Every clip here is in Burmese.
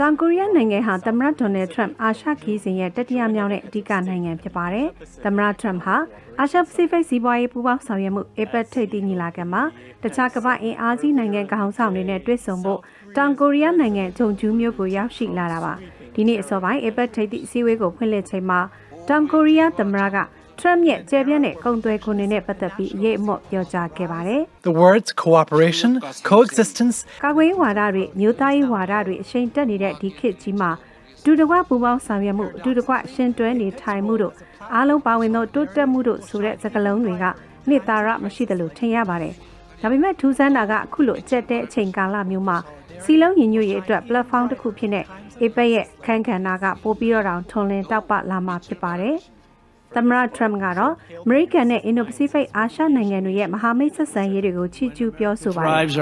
တောင်ကိုရီးယားနိုင်ငံဟာသမ္မတဒေါ်နယ်ထရမ့်အာရှခီးစဉ်ရဲ့တတိယမြောက်နဲ့အဓိကနိုင်ငံဖြစ်ပါတယ်။သမ္မတထရမ့်ဟာအာရှပစိဖိတ်စီးပွားရေးပူးပေါင်းဆောင်ရွက်မှု APEC ထိပ်သီးညီလာခံမှာတခြားကမ္ဘာအင်အားကြီးနိုင်ငံခေါင်းဆောင်တွေနဲ့တွေ့ဆုံဖို့တောင်ကိုရီးယားနိုင်ငံဂျုံဂျူးမြို့ကိုရောက်ရှိလာတာပါ။ဒီနေ့အစောပိုင်း APEC ထိပ်သီးအစည်းအဝေးကိုဖွင့်လှစ်ချိန်မှာတောင်ကိုရီးယားသမ္မတက ထရန့်ရဲ့ကျေပြန့်တဲ့ကုန်သွယ်ခွန်တွေနဲ့ပတ်သက်ပြီးအရေးအမော့ပြောကြားခဲ့ပါတယ်။ The words cooperation, coexistence, ကာကွယ်ရေးဝါဒတွေမြို့သားရေးဝါဒတွေအရှိန်တက်နေတဲ့ဒီခေတ်ကြီးမှာအတူတကွပူးပေါင်းဆောင်ရွက်မှုအတူတကွရှင်တွဲနေထိုင်မှုတို့အားလုံးပါဝင်သောတိုးတက်မှုတို့ဆိုတဲ့စကားလုံးတွေကနှစ်သာရမရှိသလိုထင်ရပါတယ်။ဒါပေမဲ့ထူးဆန်းတာကအခုလိုအကျက်တဲ့အချိန်ကာလမျိုးမှာစီလုံးညီညွတ်ရေးအတွက် platform တစ်ခုဖြစ်တဲ့ APEC ရဲ့ခန်းကဏ္ဍကပို့ပြီးတော့တောင်ထွန်လင်းတောက်ပလာမှာဖြစ်ပါတယ်။ သမ္မတထရမ့်ကတော့အမေရိကန်နဲ့အင်ဒိုပစိဖိတ်အာရှနိုင်ငံတွေရဲ့မဟာမိတ်ဆက်ဆံရေးတွေကိုချီးကျူးပြောဆိုပါတယ် thrives,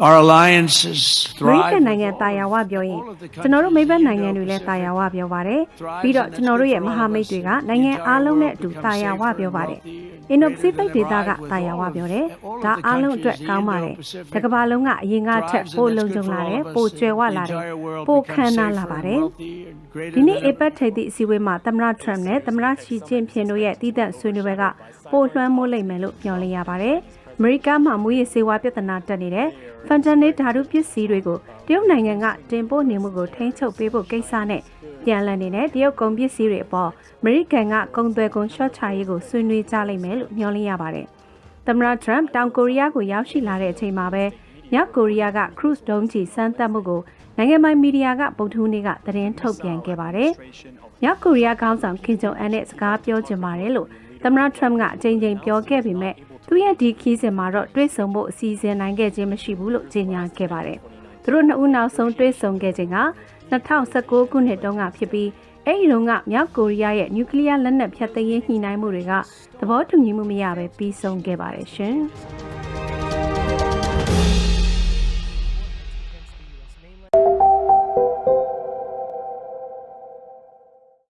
our partners thrive, and our alliances အမေရိ thrive. ကန်နိုင်ငံတာယာဝပြောရင်ကျွန်တော်တို့မိဘနိုင်ငံတွေလည်းတာယာဝပြောပါတယ်ပြီးတော့ကျွန်တော်တို့ရဲ့မဟာမိတ်တွေကနိုင်ငံအားလုံးနဲ့အတူတာယာဝပြောပါတယ်အင်ဒိုပစိဖိတ်ဒေသကတာယာဝပြောတယ်ဒါအားလုံးအတွက်ကောင်းပါတယ်တကမ္ဘာလုံးကအရင်ကထက်ပိုလုံခြုံလာတယ်ပိုကျွယ်ဝလာတယ်ပိုခမ်းနားလာပါတယ်ဒီနေ့ APEC ထိပ်သီးအစည်းအဝေးမှာသမ္မတထရမ့်နဲ့သမ္မတရှီကျင်းဖျင်တို့ရဲ့တည်တံ့ဆွေးနွေးပွဲကပိုလွှမ်းမိုးလိမ့်မယ်လို့မျှော်လင့်ရပါတယ် အမေရိကမှာမူရည်စေဝါပြဿနာတက်နေတဲ့ဖန်တန်နေဓာတုပစ္စည်းတွေကိုတရုတ်နိုင်ငံကတင်ပို့နေမှုကိုထိန်းချုပ်ပေးဖို့ကိစ္စနဲ့ပြန်လည်နေတဲ့တရုတ်ကုန်ပစ္စည်းတွေအပေါ်အမေရိကန်ကကုန်သွယ်ကုန်ရှော့ချရေးကိုဆွေးနွေးကြလိမ့်မယ်လို့မျှော်လင့်ရပါတယ်။သမ္မတထရမ့်တောင်ကိုရီးယားကိုရောက်ရှိလာတဲ့အချိန်မှာပဲမြောက်ကိုရီးယားကခရုစ်ဒုံးချီစမ်းသပ်မှုကိုနိုင်ငံပိုင်မီဒီယာကဗုဒ္ဓဟူးနေ့ကသတင်းထုတ်ပြန်ခဲ့ပါတယ်။မြောက်ကိုရီးယားခေါင်းဆောင်ကင်ဂျုံအန်နဲ့စကားပြောချင်ပါတယ်လို့သမ္မတထရမ့်ကအကြိမ်ကြိမ်ပြောခဲ့ပေမဲ့ သူရဲ့ဒီခီးစဉ်မှာတော့တွေ့ဆုံဖို့အစီအစဉ်နိုင်ခဲ့ခြင်းမရှိဘူးလို့ကြေညာခဲ့ပါတယ်။သူတို့နှစ်ဦးနောက်ဆုံးတွေ့ဆုံခဲ့ခြင်းက2019ခုနှစ်တုန်းကဖြစ်ပြီးအဲ့ဒီတုန်းကမြောက်ကိုရီးယားရဲ့နျူကလ িয়ার လက်နက်ဖျက်သိမ်းရေးညှိနှိုင်းမှုတွေကသဘောတူညီမှုမရဘဲပြီးဆုံးခဲ့ပါတယ်ရှင်။